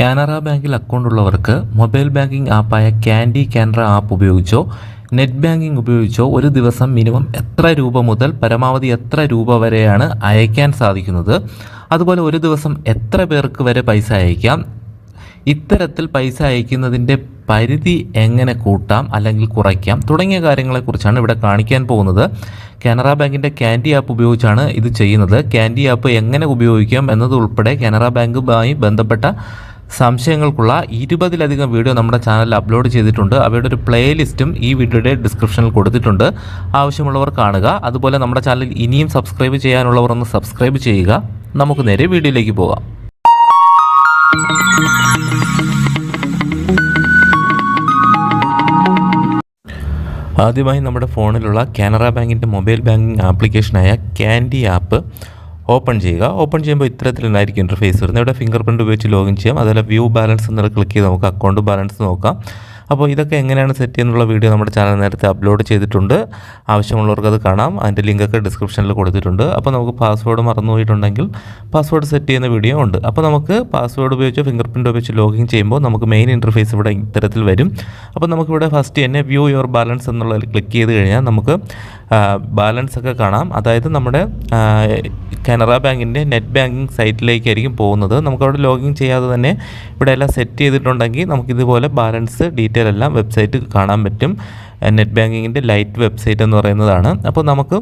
കാനറ ബാങ്കിൽ അക്കൗണ്ട് ഉള്ളവർക്ക് mobile banking ആപ്പായ ക്യാൻഡി കാനറ ആപ്പ് ഉപയോഗിച്ചോ നെറ്റ് ബാങ്കിംഗ് ഉപയോഗിച്ചോ ഒരു ദിവസം മിനിമം എത്ര രൂപ മുതൽ പരമാവധി എത്ര രൂപ വരെയാണ് അയക്കാൻ സാധിക്കുന്നത്. അതുപോലെ ഒരു ദിവസം എത്ര പേർക്ക് വരെ പൈസ അയക്കാം ഇത്തരത്തിൽ പൈസ അയക്കുന്നതിന്റെ പരിധി എങ്ങനെ കൂട്ടാം അല്ലെങ്കിൽ കുറയ്ക്കാം തുടങ്ങിയ കാര്യങ്ങളെക്കുറിച്ചാണ് ഇവിടെ കാണിക്കാൻ പോകുന്നത്. കാനറ ബാങ്കിന്റെ ക്യാൻഡി ആപ്പ് ഉപയോഗിച്ചാണ് ഇത് ചെയ്യുന്നത്. ക്യാൻഡി ആപ്പ് എങ്ങനെ ഉപയോഗിക്കാം എന്നതുൾപ്പെടെ കാനറ ബാങ്കുമായി ബന്ധപ്പെട്ട സംശയങ്ങൾക്കുള്ള ഇരുപതിലധികം വീഡിയോ നമ്മുടെ ചാനലിൽ അപ്ലോഡ് ചെയ്തിട്ടുണ്ട്. അവയുടെ ഒരു പ്ലേലിസ്റ്റും ഈ വീഡിയോയുടെ ഡിസ്ക്രിപ്ഷനിൽ കൊടുത്തിട്ടുണ്ട്. ആവശ്യമുള്ളവർ കാണുക. അതുപോലെ നമ്മുടെ ചാനൽ ഇനിയും സബ്സ്ക്രൈബ് ചെയ്യാനുള്ളവർ ഒന്ന് സബ്സ്ക്രൈബ് ചെയ്യുക. നമുക്ക് നേരെ വീഡിയോയിലേക്ക് പോകാം. ആദ്യമായി നമ്മുടെ ഫോണിലുള്ള കാനറ ബാങ്കിന്റെ മൊബൈൽ ബാങ്കിങ് ആപ്ലിക്കേഷനായ ക്യാൻഡി ആപ്പ് ഓപ്പൺ ചെയ്യുക. ഓപ്പൺ ചെയ്യുമ്പോൾ ഇത്തരത്തിലുണ്ടായിരിക്കും ഇന്റർഫേസ് വരുന്നത്. ഇവിടെ ഫിംഗർ പ്രിന്റ് ഉപയോഗിച്ച് ലോഗിൻ ചെയ്യാം. അതുപോലെ വ്യൂ ബാലൻസ് എന്നുള്ള ക്ലിക്ക് ചെയ്ത് നമുക്ക് അക്കൗണ്ട് ബാലൻസ് നോക്കാം. അപ്പോൾ ഇതൊക്കെ എങ്ങനെയാണ് സെറ്റ് ചെയ്യുന്നുള്ള വീഡിയോ നമ്മുടെ ചാനൽ നേരത്തെ അപ്ലോഡ് ചെയ്തിട്ടുണ്ട്. ആവശ്യമുള്ളവർക്ക് അത് കാണാം. അതിന്റെ ലിങ്കൊക്കെ ഡിസ്ക്രിപ്ഷനിൽ കൊടുത്തിട്ടുണ്ട്. അപ്പോൾ നമുക്ക് പാസ്വേഡ് മറന്നുപോയിട്ടുണ്ടെങ്കിൽ പാസ്വേഡ് സെറ്റ് ചെയ്യുന്ന വീഡിയോ ഉണ്ട്. അപ്പോൾ നമുക്ക് പാസ്വേഡ് ഉപയോഗിച്ച് ഫിംഗർ പ്രിന്റ് ഉപയോഗിച്ച് ലോഗിൻ ചെയ്യുമ്പോൾ നമുക്ക് മെയിൻ ഇന്റർഫേസ് ഇവിടെ ഇത്തരത്തിൽ വരും. അപ്പോൾ നമുക്കിവിടെ ഫസ്റ്റ് തന്നെ വ്യൂ യുവർ ബാലൻസ് എന്നുള്ളതിൽ ക്ലിക്ക് ചെയ്ത് കഴിഞ്ഞാൽ നമുക്ക് ബാലൻസ് ഒക്കെ കാണാം. അതായത് നമ്മുടെ കാനറ ബാങ്കിന്റെ നെറ്റ് ബാങ്കിങ് സൈറ്റിലേക്കായിരിക്കും പോകുന്നത്. നമുക്കവിടെ ലോഗിൻ ചെയ്യാതെ തന്നെ ഇവിടെ എല്ലാം സെറ്റ് ചെയ്തിട്ടുണ്ടെങ്കിൽ നമുക്കിതുപോലെ ബാലൻസ് ഡീറ്റെയിൽ എല്ലാം വെബ്സൈറ്റ് കാണാൻ പറ്റും. നെറ്റ് ബാങ്കിങ്ങിന്റെ ലൈറ്റ് വെബ്സൈറ്റ് എന്ന് പറയുന്നതാണ്. അപ്പോൾ നമുക്ക്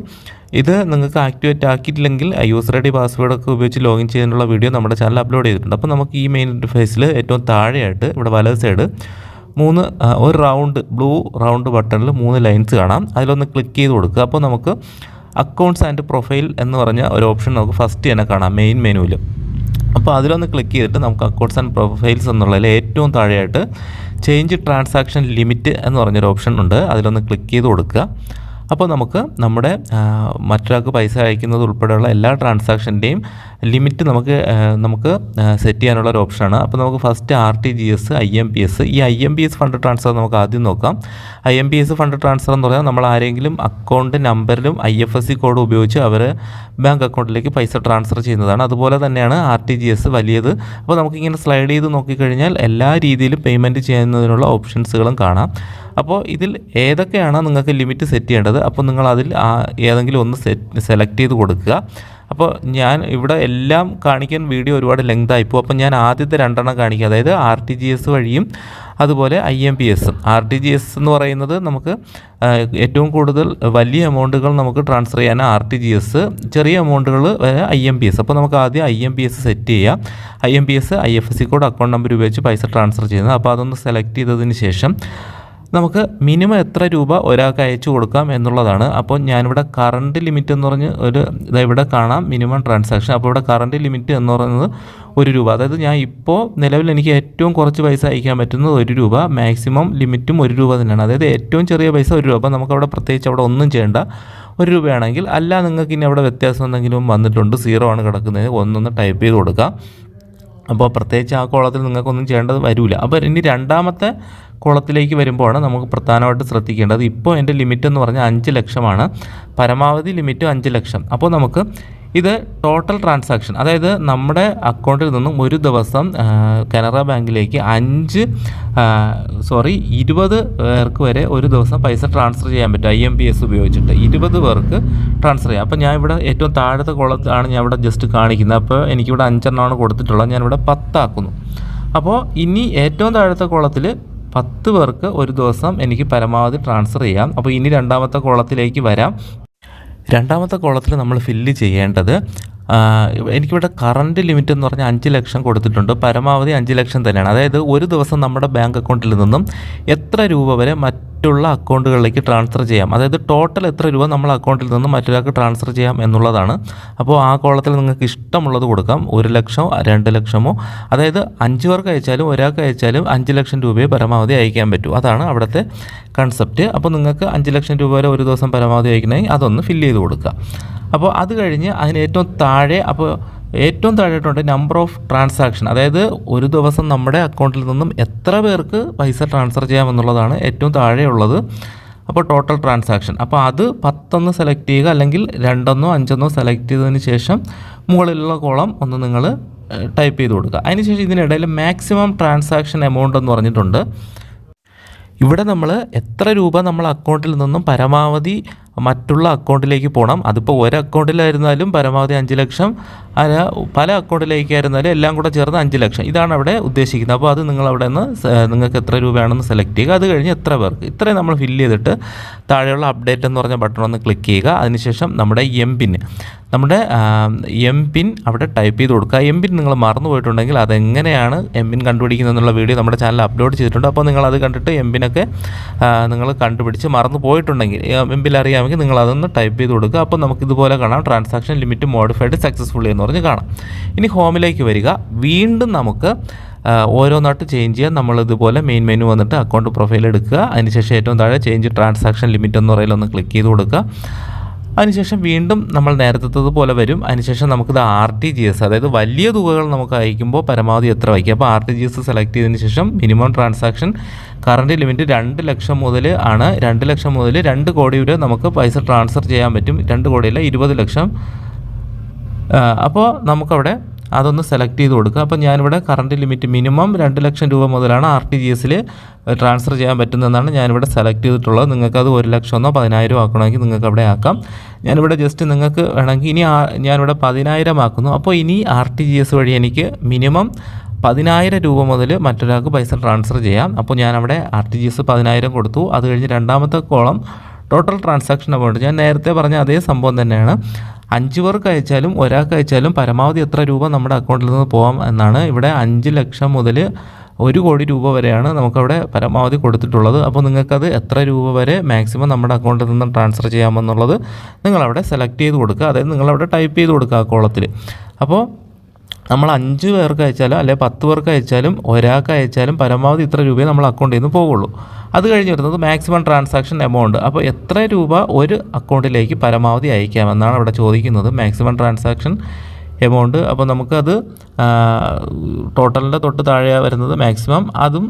ഇത് നിങ്ങൾക്ക് ആക്ടിവേറ്റ് ആക്കിയിട്ടില്ലെങ്കിൽ യൂസർ ഐ ഡി പാസ്വേഡൊക്കെ ഉപയോഗിച്ച് ലോഗിൻ ചെയ്യുന്നുള്ള വീഡിയോ നമ്മുടെ ചാനൽ അപ്ലോഡ് ചെയ്തിട്ടുണ്ട്. അപ്പോൾ നമുക്ക് ഈ മെയിൻ ഇന്റർഫേസിൽ ഏറ്റവും താഴെയായിട്ട് ഇവിടെ വലത് സൈഡ് മൂന്ന് ഒരു റൗണ്ട് ബ്ലൂ റൗണ്ട് ബട്ടണിൽ മൂന്ന് ലൈൻസ് കാണാം. അതിലൊന്ന് ക്ലിക്ക് ചെയ്ത് കൊടുക്കുക. അപ്പോൾ നമുക്ക് അക്കൗണ്ട്സ് ആൻഡ് പ്രൊഫൈൽ എന്ന് പറഞ്ഞ ഒരു ഓപ്ഷൻ നമുക്ക് ഫസ്റ്റ് തന്നെ കാണാം മെയിൻ മെനുവിൽ അപ്പോൾ അതിലൊന്ന് ക്ലിക്ക് ചെയ്തിട്ട് നമുക്ക് അക്കൗണ്ട്സ് ആൻഡ് പ്രൊഫൈൽസ് എന്നുള്ളതിൽ ഏറ്റവും താഴെയായിട്ട് ചേഞ്ച് ട്രാൻസാക്ഷൻ ലിമിറ്റ് എന്ന് പറഞ്ഞൊരു ഓപ്ഷൻ ഉണ്ട്. അതിലൊന്ന് ക്ലിക്ക് ചെയ്ത് കൊടുക്കുക. അപ്പോൾ നമുക്ക് നമ്മുടെ മറ്റൊരാൾക്ക് പൈസ അയക്കുന്നത് ഉൾപ്പെടെയുള്ള എല്ലാ ട്രാൻസാക്ഷന്റെയും ലിമിറ്റ് നമുക്ക് നമുക്ക് സെറ്റ് ചെയ്യാനുള്ള ഒരു ഓപ്ഷനാണ് അപ്പോൾ നമുക്ക് first R T G S I M P S ഈ I M P S fund transfer നമുക്ക് ആദ്യം നോക്കാം. I M P S fund transfer എന്ന് പറഞ്ഞാൽ നമ്മൾ ആരെങ്കിലും account നമ്പറിലും I F S C code ഉപയോഗിച്ച് അവർ ബാങ്ക് അക്കൗണ്ടിലേക്ക് പൈസ ട്രാൻസ്ഫർ ചെയ്യുന്നതാണ്. അതുപോലെ തന്നെയാണ് ആർ ടി ജി എസ് വലിയത്. അപ്പോൾ നമുക്കിങ്ങനെ സ്ലൈഡ് ചെയ്ത് നോക്കിക്കഴിഞ്ഞാൽ എല്ലാ രീതിയിലും പേയ്മെന്റ് ചെയ്യുന്നതിനുള്ള ഓപ്ഷൻസുകളും കാണാം. അപ്പോൾ ഇതിൽ ഏതൊക്കെയാണോ നിങ്ങൾക്ക് ലിമിറ്റ് സെറ്റ് ചെയ്യേണ്ടത് അപ്പോൾ നിങ്ങൾ അതിൽ ഏതെങ്കിലും ഒന്ന് സെറ്റ് സെലക്ട് ചെയ്ത് കൊടുക്കുക. അപ്പോൾ ഞാൻ ഇവിടെ എല്ലാം കാണിക്കാൻ വീഡിയോ ഒരുപാട് ലെങ്ത് ആയിപ്പോൾ അപ്പോൾ ഞാൻ ആദ്യത്തെ രണ്ടെണ്ണം കാണിക്കുക അതായത് ആർ ടി ജി എസ് വഴിയും അതുപോലെ I M P S R T G S എന്ന് പറയുന്നത് നമുക്ക് ഏറ്റവും കൂടുതൽ വലിയ എമൗണ്ടുകൾ നമുക്ക് ട്രാൻസ്ഫർ ചെയ്യാൻ ആർ ടി ജി എസ് ചെറിയ എമൗണ്ടുകൾ ഐ എം പി എസ് അപ്പോൾ നമുക്ക് ആദ്യം I M P S set ചെയ്യാം. I M P S I F S C code account number ഉപയോഗിച്ച് പൈസ ട്രാൻസ്ഫർ ചെയ്യുന്നത്. അപ്പോൾ അതൊന്ന് സെലക്ട് ചെയ്തതിന് ശേഷം നമുക്ക് മിനിമം എത്ര രൂപ ഒരാൾക്ക് അയച്ചു കൊടുക്കാം എന്നുള്ളതാണ്. അപ്പോൾ ഞാനിവിടെ കറണ്ട് ലിമിറ്റ് എന്ന് പറഞ്ഞ് ഒരു ഇവിടെ കാണാം മിനിമം ട്രാൻസാക്ഷൻ അപ്പോൾ ഇവിടെ കറണ്ട് ലിമിറ്റ് എന്ന് പറയുന്നത് ഒരു രൂപ. അതായത് ഞാൻ ഇപ്പോൾ നിലവിൽ എനിക്ക് ഏറ്റവും കുറച്ച് പൈസ അയക്കാൻ പറ്റുന്നത് ഒരു രൂപ മാക്സിമം ലിമിറ്റും ഒരു രൂപ തന്നെയാണ്. അതായത് ഏറ്റവും ചെറിയ പൈസ ഒരു രൂപ. നമുക്കവിടെ പ്രത്യേകിച്ച് അവിടെ ഒന്നും ചെയ്യേണ്ട ഒരു രൂപയാണെങ്കിൽ അല്ല നിങ്ങൾക്ക് ഇനി അവിടെ വ്യത്യാസം എന്തെങ്കിലും വന്നിട്ടുണ്ട് സീറോ ആണ് കിടക്കുന്നത് ഒന്നൊന്ന് ടൈപ്പ് ചെയ്ത് കൊടുക്കാം. അപ്പോൾ പ്രത്യേകിച്ച് ആ കോളത്തിൽ നിങ്ങൾക്കൊന്നും ചെയ്യേണ്ടത് വരില്ല അപ്പോൾ ഇനി രണ്ടാമത്തെ കോളത്തിലേക്ക് വരുമ്പോഴാണ് നമുക്ക് പ്രധാനമായിട്ട് ശ്രദ്ധിക്കേണ്ടത്. ഇപ്പോൾ എന്റെ ലിമിറ്റ് എന്ന് പറഞ്ഞാൽ അഞ്ച് ലക്ഷമാണ്. പരമാവധി ലിമിറ്റ് അഞ്ച് ലക്ഷം. അപ്പോൾ നമുക്ക് ഇത് ടോട്ടൽ ട്രാൻസാക്ഷൻ അതായത് നമ്മുടെ അക്കൗണ്ടിൽ നിന്നും ഒരു ദിവസം കനറ ബാങ്കിലേക്ക് അഞ്ച് സോറി ഇരുപത് പേർക്ക് വരെ ഒരു ദിവസം പൈസ ട്രാൻസ്ഫർ ചെയ്യാൻ പറ്റും. ഐ എം പി എസ് ഉപയോഗിച്ചിട്ട് ഇരുപത് പേർക്ക് ട്രാൻസ്ഫർ ചെയ്യാം. അപ്പോൾ ഞാൻ ഇവിടെ ഏറ്റവും താഴത്തെ കുളത്താണ് ഞാൻ ഇവിടെ ജസ്റ്റ് കാണിക്കുന്നത്. അപ്പോൾ എനിക്കിവിടെ അഞ്ചെണ്ണമാണ് കൊടുത്തിട്ടുള്ളത്. ഞാനിവിടെ പത്താക്കുന്നു. അപ്പോൾ ഇനി ഏറ്റവും താഴത്തെ കോളത്തിൽ പത്ത് പേർക്ക് ഒരു ദിവസം എനിക്ക് പരമാവധി ട്രാൻസ്ഫർ ചെയ്യാം. അപ്പോൾ ഇനി രണ്ടാമത്തെ കോളത്തിലേക്ക് വരാം. രണ്ടാമത്തെ കോളത്തിൽ നമ്മൾ ഫില്ല് ചെയ്യേണ്ടത് എനിക്കിവിടെ കറണ്ട് ലിമിറ്റ് എന്ന് പറഞ്ഞാൽ അഞ്ച് ലക്ഷം കൊടുത്തിട്ടുണ്ട്. പരമാവധി അഞ്ച് ലക്ഷം തന്നെയാണ്. അതായത് ഒരു ദിവസം നമ്മുടെ ബാങ്ക് അക്കൗണ്ടിൽ നിന്നും എത്ര രൂപ വരെ മറ്റുള്ള അക്കൗണ്ടുകളിലേക്ക് ട്രാൻസ്ഫർ ചെയ്യാം. അതായത് ടോട്ടൽ എത്ര രൂപ നമ്മൾ അക്കൗണ്ടിൽ നിന്ന് മറ്റൊരാൾക്ക് ട്രാൻസ്ഫർ ചെയ്യാം എന്നുള്ളതാണ്. അപ്പോൾ ആ കോളത്തിൽ നിങ്ങൾക്ക് ഇഷ്ടമുള്ളത് കൊടുക്കാം. ഒരു ലക്ഷമോ രണ്ട് ലക്ഷമോ അതായത് അഞ്ച് പേർക്ക് അയച്ചാലും ഒരാൾക്ക് അയച്ചാലും അഞ്ച് ലക്ഷം രൂപയെ പരമാവധി അയക്കാൻ പറ്റൂ. അതാണ് അവിടുത്തെ കൺസെപ്റ്റ് അപ്പോൾ നിങ്ങൾക്ക് അഞ്ച് ലക്ഷം രൂപ വരെ ഒരു ദിവസം പരമാവധി അയക്കണമെങ്കിൽ അതൊന്ന് ഫില്ല് ചെയ്ത് കൊടുക്കുക. അപ്പോൾ അത് കഴിഞ്ഞ് അതിന് ഏറ്റവും താഴെ അപ്പോൾ ഏറ്റവും താഴെയായിട്ടുണ്ട് നമ്പർ ഓഫ് ട്രാൻസാക്ഷൻ അതായത് ഒരു ദിവസം നമ്മുടെ അക്കൗണ്ടിൽ നിന്നും എത്ര പേർക്ക് പൈസ ട്രാൻസ്ഫർ ചെയ്യാമെന്നുള്ളതാണ് ഏറ്റവും താഴെയുള്ളത്. അപ്പോൾ ടോട്ടൽ ട്രാൻസാക്ഷൻ അപ്പോൾ അത് പത്തൊന്ന് സെലക്ട് ചെയ്യുക അല്ലെങ്കിൽ രണ്ടെന്നോ അഞ്ചെന്നോ സെലക്ട് ചെയ്തതിന് ശേഷം മുകളിലുള്ള കോളം ഒന്ന് നിങ്ങൾ ടൈപ്പ് ചെയ്ത് കൊടുക്കുക. അതിനുശേഷം ഇതിനിടയിൽ മാക്സിമം ട്രാൻസാക്ഷൻ എമൗണ്ട് എന്ന് പറഞ്ഞിട്ടുണ്ട്. ഇവിടെ നമ്മൾ എത്ര രൂപ നമ്മൾ അക്കൗണ്ടിൽ നിന്നും പരമാവധി മറ്റുള്ള അക്കൗണ്ടിലേക്ക് പോകണം അതിപ്പോൾ ഒരു അക്കൗണ്ടിലായിരുന്നാലും പരമാവധി അഞ്ച് ലക്ഷം അല്ല പല അക്കൗണ്ടിലേക്കായിരുന്നാലും എല്ലാം കൂടെ ചേർന്ന് അഞ്ച് ലക്ഷം. ഇതാണ് അവിടെ ഉദ്ദേശിക്കുന്നത്. അപ്പോൾ അത് നിങ്ങൾ അവിടെ നിന്ന് നിങ്ങൾക്ക് എത്ര രൂപയാണെന്ന് സെലക്ട് ചെയ്യുക. അത് കഴിഞ്ഞ് എത്ര പേർക്ക് ഇത്രയും നമ്മൾ ഫില്ല് ചെയ്തിട്ട് താഴെയുള്ള അപ്ഡേറ്റ് എന്ന് പറഞ്ഞ ബട്ടൺ ഒന്ന് ക്ലിക്ക് ചെയ്യുക. അതിനുശേഷം നമ്മുടെ എം പിൻ നമ്മുടെ എം പിൻ അവിടെ ടൈപ്പ് ചെയ്ത് കൊടുക്കുക. എം പിൻ നിങ്ങൾ മറന്നു പോയിട്ടുണ്ടെങ്കിൽ അതെങ്ങനെയാണ് എം പിൻ കണ്ടുപിടിക്കുന്നത് എന്നുള്ള വീഡിയോ നമ്മുടെ ചാനൽ അപ്ലോഡ് ചെയ്തിട്ടുണ്ട്. അപ്പോൾ നിങ്ങൾ അത് കണ്ടിട്ട് എം പിനൊക്കെ നിങ്ങൾ കണ്ടുപിടിച്ച് മറന്നു പോയിട്ടുണ്ടെങ്കിൽ എം പിൻ അറിയാമെങ്കിൽ നിങ്ങൾ അതൊന്ന് ടൈപ്പ് ചെയ്ത് കൊടുക്കുക. അപ്പോൾ നമുക്ക് ഇതുപോലെ കാണാം. ട്രാൻസാക്ഷൻ ലിമിറ്റ് മോഡിഫൈഡ് സക്സസ്ഫുള്ളി എന്ന് പറഞ്ഞ് കാണാം. ഇനി ഹോമിലേക്ക് വരിക. വീണ്ടും നമുക്ക് ഓരോ ഓരോന്നായിട്ട് ചേഞ്ച് ചെയ്യാൻ നമ്മൾ ഇതുപോലെ മെയിൻ മെനു വന്നിട്ട് അക്കൗണ്ട് പ്രൊഫൈൽ എടുക്കുക. അതിനുശേഷം ഏറ്റവും താഴെ ചേഞ്ച് ട്രാൻസാക്ഷൻ ലിമിറ്റ് എന്ന് പറയുന്നത് ഒന്ന് ക്ലിക്ക് ചെയ്ത് കൊടുക്കുക. അതിനുശേഷം വീണ്ടും നമ്മൾ നേരത്തെ പോലെ വരും. അതിനുശേഷം നമുക്കിത് ആർ ടി ജി എസ് അതായത് വലിയ തുകകൾ നമുക്ക് അയക്കുമ്പോൾ പരമാവധി എത്ര വയ്ക്കുക അപ്പോൾ R T G S select ചെയ്തതിന് ശേഷം മിനിമം ട്രാൻസാക്ഷൻ കറണ്ട് ലിമിറ്റ് രണ്ട് ലക്ഷം മുതൽ ആണ്. രണ്ട് ലക്ഷം മുതൽ രണ്ട് കോടി വരെ നമുക്ക് പൈസ ട്രാൻസ്ഫർ ചെയ്യാൻ പറ്റും. രണ്ട് കോടിയല്ല ഇരുപത് ലക്ഷം. അപ്പോൾ നമുക്കവിടെ അതൊന്ന് സെലക്ട് ചെയ്ത് കൊടുക്കുക. അപ്പോൾ ഞാനിവിടെ കറണ്ട് ലിമിറ്റ് മിനിമം രണ്ട് ലക്ഷം രൂപ മുതലാണ് ആർ ടി ജി എസിൽ ട്രാൻസ്ഫർ ചെയ്യാൻ പറ്റുന്നതെന്നാണ് ഞാനിവിടെ സെലക്ട് ചെയ്തിട്ടുള്ളത്. നിങ്ങൾക്കത് ഒരു ലക്ഷമെന്നോ പതിനായിരം ആക്കണമെങ്കിൽ നിങ്ങൾക്ക് അവിടെ ആക്കാം. ഞാനിവിടെ ജസ്റ്റ് നിങ്ങൾക്ക് വേണമെങ്കിൽ ഇനി ഞാനിവിടെ പതിനായിരം ആക്കുന്നു. അപ്പോൾ ഇനി ആർ ടി ജി എസ് വഴി എനിക്ക് മിനിമം പതിനായിരം രൂപ മുതൽ മറ്റൊരാൾക്ക് പൈസ ട്രാൻസ്ഫർ ചെയ്യാം. അപ്പോൾ ഞാനവിടെ ആർ ടി ജി എസ് പതിനായിരം കൊടുത്തു. അത് കഴിഞ്ഞ് രണ്ടാമത്തെ കോളം ടോട്ടൽ ട്രാൻസാക്ഷൻ എമൗണ്ട് ഞാൻ നേരത്തെ പറഞ്ഞ അതേ സംഭവം തന്നെയാണ്. അഞ്ച് പേർക്ക് അയച്ചാലും ഒരാൾക്ക് അയച്ചാലും പരമാവധി എത്ര രൂപ നമ്മുടെ അക്കൗണ്ടിൽ നിന്ന് പോകാം എന്നാണ് ഇവിടെ അഞ്ച് ലക്ഷം മുതൽ ഒരു കോടി രൂപ വരെയാണ് നമുക്കവിടെ പരമാവധി കൊടുത്തിട്ടുള്ളത്. അപ്പോൾ നിങ്ങൾക്കത് എത്ര രൂപ വരെ മാക്സിമം നമ്മുടെ അക്കൗണ്ടിൽ നിന്ന് ട്രാൻസ്ഫർ ചെയ്യാമെന്നുള്ളത് നിങ്ങളവിടെ സെലക്ട് ചെയ്ത് കൊടുക്കുക. അതായത് നിങ്ങളവിടെ ടൈപ്പ് ചെയ്ത് കൊടുക്കുക ആ കോളത്തിൽ. അപ്പോൾ നമ്മൾ അഞ്ച് പേർക്ക് അയച്ചാലും അല്ലെങ്കിൽ പത്ത് പേർക്ക് അയച്ചാലും ഒരാൾക്ക് അയച്ചാലും പരമാവധി ഇത്ര രൂപയെ നമ്മൾ അക്കൗണ്ടിൽ നിന്ന് പോവുള്ളൂ. അത് കഴിഞ്ഞ് വരുന്നത് മാക്സിമം ട്രാൻസാക്ഷൻ എമൗണ്ട് അപ്പോൾ എത്ര രൂപ ഒരു അക്കൗണ്ടിലേക്ക് പരമാവധി അയക്കാമെന്നാണ് അവിടെ ചോദിക്കുന്നത്. മാക്സിമം ട്രാൻസാക്ഷൻ എമൗണ്ട് അപ്പോൾ നമുക്കത് ടോട്ടലിന്റെ തൊട്ട് താഴെ വരുന്നത് മാക്സിമം അതും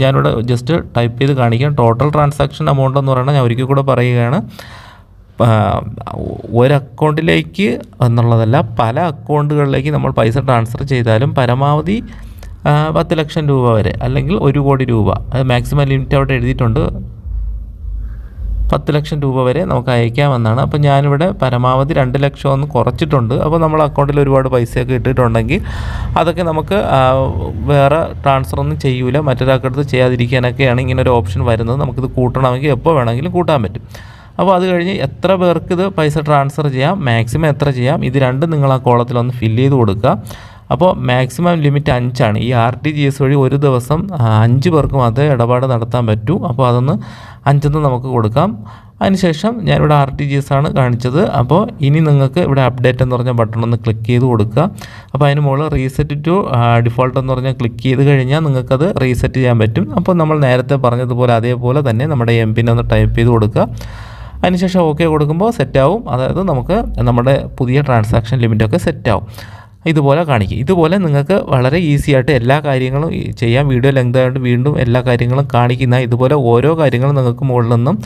ഞാനിവിടെ ജസ്റ്റ് ടൈപ്പ് ചെയ്ത് കാണിക്കാം. ടോട്ടൽ ട്രാൻസാക്ഷൻ എമൗണ്ട് എന്ന് പറയുന്നത് ഞാൻ ഒരിക്കൽ കൂടെ പറയുകയാണ്. ഒരു അക്കൗണ്ടിലേക്ക് എന്നുള്ളതല്ല പല അക്കൗണ്ടുകളിലേക്ക് നമ്മൾ പൈസ ട്രാൻസ്ഫർ ചെയ്താലും പരമാവധി പത്ത് ലക്ഷം രൂപ വരെ അല്ലെങ്കിൽ ഒരു കോടി രൂപ. അത് മാക്സിമം ലിമിറ്റ് അവിടെ എഴുതിയിട്ടുണ്ട്. പത്ത് ലക്ഷം രൂപ വരെ നമുക്ക് അയക്കാമെന്നാണ്. അപ്പോൾ ഞാനിവിടെ പരമാവധി രണ്ട് ലക്ഷം ഒന്ന് കുറച്ചിട്ടുണ്ട്. അപ്പോൾ നമ്മൾ അക്കൗണ്ടിൽ ഒരുപാട് പൈസയൊക്കെ ഇട്ടിട്ടുണ്ടെങ്കിൽ അതൊക്കെ നമുക്ക് വേറെ ട്രാൻസ്ഫർ ഒന്നും ചെയ്യൂല. മറ്റൊരാൾക്കടുത്ത് ചെയ്യാതിരിക്കാനൊക്കെയാണ് ഇങ്ങനെ ഒരു ഓപ്ഷൻ വരുന്നത്. നമുക്കിത് കൂട്ടണമെങ്കിൽ എപ്പോൾ വേണമെങ്കിലും കൂട്ടാൻ പറ്റും. അപ്പോൾ അത് കഴിഞ്ഞ് എത്ര പേർക്ക് ഇത് പൈസ ട്രാൻസ്ഫർ ചെയ്യാം? മാക്സിമം എത്ര ചെയ്യാം? ഇത് രണ്ടും നിങ്ങൾ ആ കോളത്തിൽ ഒന്ന് ഫില്ല് ചെയ്ത് കൊടുക്കുക. അപ്പോൾ മാക്സിമം ലിമിറ്റ് അഞ്ചാണ്. ഈ ആർ ടി ജി എസ് വഴി ഒരു ദിവസം അഞ്ച് പേർക്ക് മാത്രമേ ഇടപാട് നടത്താൻ പറ്റൂ. അപ്പോൾ അതൊന്ന് അഞ്ചെന്ന് നമുക്ക് കൊടുക്കാം. അതിനുശേഷം ഞാനിവിടെ ആർ ടി ജി എസ് ആണ് കാണിച്ചത്. അപ്പോൾ ഇനി നിങ്ങൾക്ക് ഇവിടെ അപ്ഡേറ്റ് എന്ന് പറഞ്ഞ ബട്ടൺ ഒന്ന് ക്ലിക്ക് ചെയ്ത് കൊടുക്കുക. അപ്പോൾ അതിന് മുകളിൽ റീസെറ്റ് ടു ഡിഫോൾട്ട് എന്ന് പറഞ്ഞാൽ ക്ലിക്ക് ചെയ്ത് കഴിഞ്ഞാൽ നിങ്ങൾക്കത് റീസെറ്റ് ചെയ്യാൻ പറ്റും. അപ്പോൾ നമ്മൾ നേരത്തെ പറഞ്ഞതുപോലെ അതേപോലെ തന്നെ നമ്മുടെ എം പിൻ ഒന്ന് ടൈപ്പ് ചെയ്ത് കൊടുക്കുക. അതിനുശേഷം ഓക്കെ കൊടുക്കുമ്പോൾ സെറ്റാവും. അതായത് നമുക്ക് നമ്മുടെ പുതിയ ട്രാൻസാക്ഷൻ ലിമിറ്റൊക്കെ സെറ്റാവും. ഇതുപോലെ കാണിക്കും. ഇതുപോലെ നിങ്ങൾക്ക് വളരെ ഈസി ആയിട്ട് എല്ലാ കാര്യങ്ങളും ചെയ്യാം. വീഡിയോ ലെങ്ത് ആയിട്ട് വീണ്ടും എല്ലാ കാര്യങ്ങളും കാണിക്കുന്ന ഇതുപോലെ ഓരോ കാര്യങ്ങളും നിങ്ങൾക്ക് മുകളിൽ നിന്നും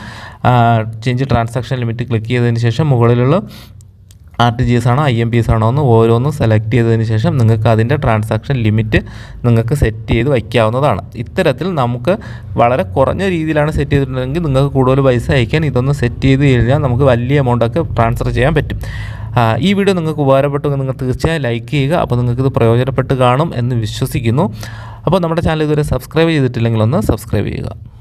ചേഞ്ച് ട്രാൻസാക്ഷൻ ലിമിറ്റ് ക്ലിക്ക് ചെയ്തതിന് ശേഷം മുകളിലുള്ള ആർ ടി ജി എസ് ആണോ ഐ എം പി എസ് ആണോ എന്ന് ഓരോന്നും സെലക്ട് ചെയ്തതിന് ശേഷം നിങ്ങൾക്ക് അതിന്റെ ട്രാൻസാക്ഷൻ ലിമിറ്റ് നിങ്ങൾക്ക് സെറ്റ് ചെയ്ത് വയ്ക്കാവുന്നതാണ്. ഇത്തരത്തിൽ നമുക്ക് വളരെ കുറഞ്ഞ രീതിയിലാണ് സെറ്റ് ചെയ്തിട്ടുണ്ടെങ്കിൽ നിങ്ങൾക്ക് കൂടുതൽ പൈസ അയക്കാൻ ഇതൊന്ന് സെറ്റ് ചെയ്ത് കഴിഞ്ഞാൽ നമുക്ക് വലിയ എമൗണ്ടൊക്കെ ട്രാൻസ്ഫർ ചെയ്യാൻ പറ്റും. ഈ വീഡിയോ നിങ്ങൾക്ക് ഉപകാരപ്പെട്ടു നിങ്ങൾ തീർച്ചയായും ലൈക്ക് ചെയ്യുക. അപ്പോൾ നിങ്ങൾക്ക് ഇത് പ്രയോജനപ്പെട്ട് കാണും എന്ന് വിശ്വസിക്കുന്നു. അപ്പോൾ നമ്മുടെ ചാനൽ ഇതുവരെ സബ്സ്ക്രൈബ് ചെയ്തിട്ടില്ലെങ്കിൽ ഒന്ന് സബ്സ്ക്രൈബ് ചെയ്യുക.